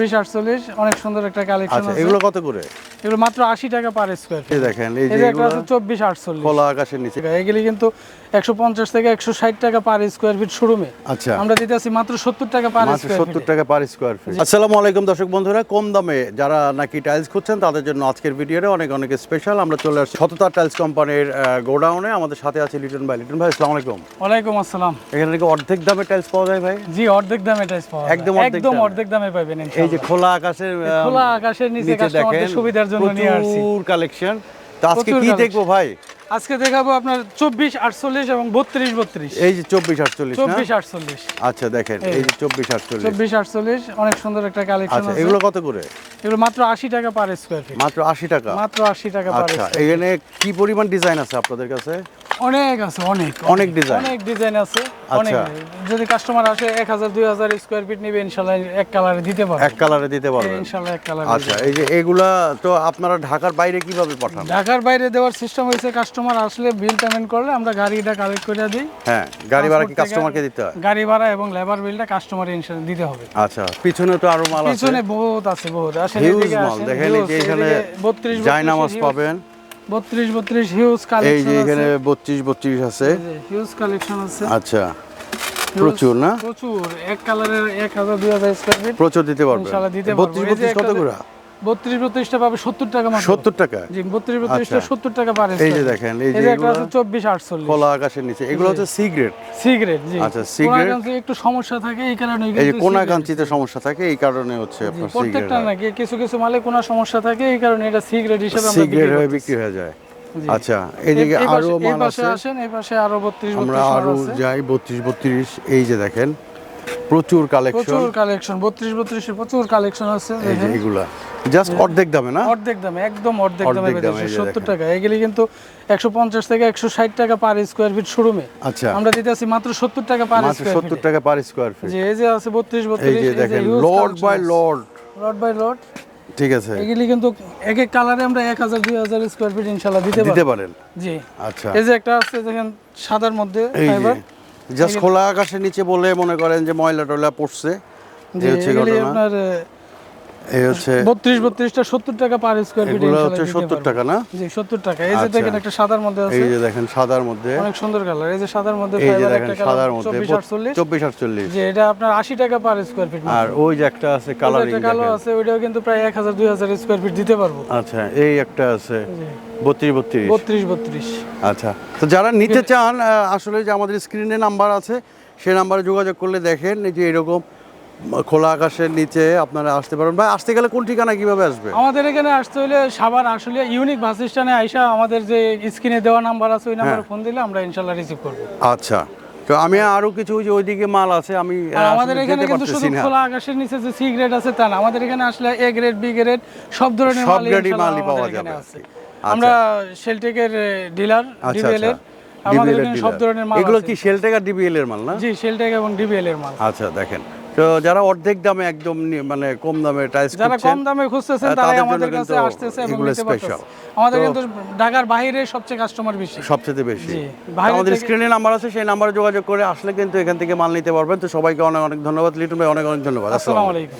চব্বিশ আটচল্লিশ অনেক সুন্দর একটা কালেকশন আচ্ছা এগুলো কত করে? এগুলো মাত্র আশি টাকা পার স্কোয়ার এই দেখেন এই যে এগুলো আছে চব্বিশ আটচল্লিশ। খোলা আকাশের নিচে। এগুলি কিন্তু একশো পঞ্চাশ থেকে একশো ষাট টাকা পার স্কোয়ার ফিট শোরুমে আচ্ছা। আমরা দিতে আছি মাত্র সত্তর টাকা পার স্কোয়ার টাকা পার স্কোয়ার ফিট আসসালামু আলাইকুম দর্শক বন্ধুরা কম দামে যারা নাকি টাইলস খুঁজছেন তাদের জন্য আজকের ভিডিওটা অনেক অনেক স্পেশাল আমরা চলে আসছি সততা টাইলস কোম্পানির গোডাউনে আমাদের সাথে আছে লিটন ভাই। লিটন ভাই আসসালামু আলাইকুম। ওয়ালাইকুম আসসালাম। এখানে নাকি অর্ধেক দামে টাইলস পাওয়া যায় ভাই? জি অর্ধেক দামে টাইস পাওয়া যায়। একদম অর্ধেক একদম দামে। অর্ধেক দামে পাবেন এই যে খোলা আকাশের খোলা আকাশের নিচে কাস্টমারদের দেখেন। সুবিধার জন্য নিয়ে আসছি। প্রচুর কালেকশন তো আজকে কি দেখব ভাই? আজকে দেখাবো আপনার চব্বিশ আটচল্লিশ এবং বত্রিশ বত্রিশ। এই যে চব্বিশ আটচল্লিশ চব্বিশ আটচল্লিশ। আচ্ছা দেখেন এই যে চব্বিশ আটচল্লিশ। চব্বিশ আটচল্লিশ অনেক সুন্দর একটা কালেকশন আচ্ছা এগুলো কত করে? এগুলো মাত্র আশি টাকা পার স্কোয়ার ফিট মাত্র আশি টাকা। মাত্র আশি টাকা পার আচ্ছা এখানে কি পরিমাণ ডিজাইন আছে আপনাদের কাছে? অনেক আছে অনেক অনেক। design? অনেক ডিজাইন আছে অনেক। আচ্ছা। যদি কাস্টমার আসে এক হাজার দুই হাজার স্কোয়ার ফিট নিবে ইনশাল্লাহ এক কালারে দিতে পারবে। এক কালারে দিতে পারবেন ইনশাল্লাহ এক কালারে আচ্ছা এই যে এগুলা তো আপনারা ঢাকার বাইরে কীভাবে পাঠান? ঢাকার বাইরে দেওয়ার সিস্টেম হয়েছে কাস্টমার আসলে বিল পেমেন্ট করলে আমরা গাড়িটা কালেক্ট করে দিই। হ্যাঁ গাড়ি ভাড়া কি কাস্টমারকে দিতে হয়? গাড়ি ভাড়া এবং লেবার বিলটা কাস্টমার ইনশাল্লাহ দিতে হবে। আচ্ছা পিছনে তো আরও মাল আছে। পিছনে বহুত আছে বহুত। আসেন দেখেন এখানে বত্রিশ জায়নামাজ পাবেন। বত্রিশ বত্রিশ হিউজ এই যে এখানে বত্রিশ বত্রিশ আছে। হিউজ কালেকশন আছে। আচ্ছা। প্রচুর না? প্রচুর। এক কালারের এক হাজার দুই হাজার ফিট প্রচুর দিতে পারবে। ইনশাআল্লাহ দিতে পারবে। বত্রিশ এই যে বত্রিশ কত করে? বত্রিশ বত্রিশটা পাবে সত্তর টাকা মাত্র। সত্তর টাকা? জি বত্রিশ বত্রিশটা আচ্ছা। সত্তর টাকা পারে এই যে দেখেন এই যে চব্বিশ আটচল্লিশ। খোলা আকাশের নিচে। এগুলো হচ্ছে সিগ্রেট সিগারেট জি। আচ্ছা। কোনাকাঞ্চি একটু সমস্যা থাকে এই কারণে এই যে কোনা কাঞ্চিতে সমস্যা থাকে এই কারণে হচ্ছে আপনার প্রত্যেকটা সিগারেট নাকি কিছু কিছু মালে কোনো সমস্যা থাকে এই কারণে এটা সিগারেট হিসেবে আমরা বিক্রি সিগারেট হয়ে বিক্রি হয়ে যায়। আচ্ছা এইদিকে এই- এই আরও পাশে আছে। আসেন এই পাশে আরও বত্রিশ আমরা আরও যাই বত্রিশ বত্রিশ এই যে দেখেন। প্রচুর কালেকশন প্রচুর কালেকশন বত্রিশ বত্রিশের প্রচুর কালেকশন আছে এই যে এগুলা। জাস্ট অর্ধেক দামে না? অর্ধেক দামে একদম অর্ধেক দামে এই সত্তর টাকা। এগুলি কিন্তু একশো পঞ্চাশ থেকে একশো ষাট টাকা পার স্কোয়ার ফিট শোরুমে আচ্ছা। আমরা দিতে আছি মাত্র সত্তর টাকা পার মাত্র স্কোয়ার সত্তর টাকা পার স্কোয়ার ফিট যে এই যে আছে বত্রিশ এই বত্রিশ যে দেখেন lot by lot. Lot by lot ঠিক আছে। এগুলি কিন্তু এক এক কালারে আমরা এক হাজার দুই হাজার স্কোয়ার ফিট ইনশাল্লাহ দিতে দিতে পারেন। জি। আচ্ছা। এই যে একটা আছে দেখেন সাদার মধ্যে ফাইবার জাস্ট খোলা আকাশের নিচে বলে মনে করেন যে ময়লা টয়লা পড়ছে। জি এই হচ্ছে ঘটনা। আপনার এই হচ্ছে বত্রিশ বত্রিশটা সত্তর টাকা পার স্কোয়ার ফিট এগুলো হচ্ছে সত্তর টাকা না? জি সত্তর টাকা। এই যে আচ্ছা। দেখেন একটা সাদার মধ্যে আছে। এই যে দেখেন সাদার মধ্যে। অনেক সুন্দর কালার এই যে সাদার মধ্যে এই যে দেখেন সাদার মধ্যে চব্বিশ আটচল্লিশ। চব্বিশ আটচল্লিশ। যে এটা আপনার আশি টাকা পার স্কোয়ার ফিট আর ওই যে একটা আছে কালারিং একটা কালো আছে ওইটাও কিন্তু প্রায় এক হাজার দুই হাজার স্কোয়ার ফিট দিতে পারব। আচ্ছা এই একটা আছে। বত্রিশ বত্রিশ। বত্রিশ বত্রিশ। আচ্ছা তো যারা নিতে চান আসলে যে আমাদের স্ক্রিনে নাম্বার আছে সেই নাম্বারে যোগাযোগ করলে দেখেন যে এরকম খোলা আকাশের নিচে আপনারা আসতে পারেন। ভাই আসতে গেলে কোন ঠিকানা কীভাবে আসবে? আমাদের এখানে আসতে হলে সাবার আসলে ইউনিক বাস স্ট্যান্ডে আইসা আমাদের যে স্ক্রিনে দেওয়া নাম্বার আছে ওই নাম্বারে ফোন দিলে আমরা ইনশাল্লাহ রিসিভ করব। আচ্ছা তো আমি আরও কিছু যে ওইদিকে মাল আছে আমি আমাদের এখানে কিন্তু শুধু খোলা আকাশের নিচে যে সি গ্রেড আছে তা না আমাদের এখানে আসলে এ গ্রেড বি গ্রেড সব ধরনের সব মালই গ্রেডই মালই পাওয়া যাবে। আমরা শেলটেকের ডিলার আচ্ছা ডিবিএল আচ্ছা এর আমাদের সব ধরনের মাল এগুলো কি শেলটেক আর ডিবিএল এর মাল না? জি শেলটেক এবং ডিবিএল এর মাল। আচ্ছা দেখেন। তো যারা অর্ধেক দামে একদম মানে কম দামে টাইলস যারা কম দামে খুঁজতেছেন তারাই আমাদের কাছে আসতেছে এবং নিতে আমাদের কিন্তু ঢাকার বাইরে সবচেয়ে কাস্টমার বেশি। সবচেয়ে বেশি। আমাদের স্ক্রিনে নাম্বার আছে সেই নাম্বারে যোগাযোগ করে আসলে কিন্তু এখান থেকে মাল নিতে পারবেন। তো সবাইকে অনেক অনেক ধন্যবাদ। লিটন ভাই অনেক অনেক ধন্যবাদ। আসসালামু আলাইকুম।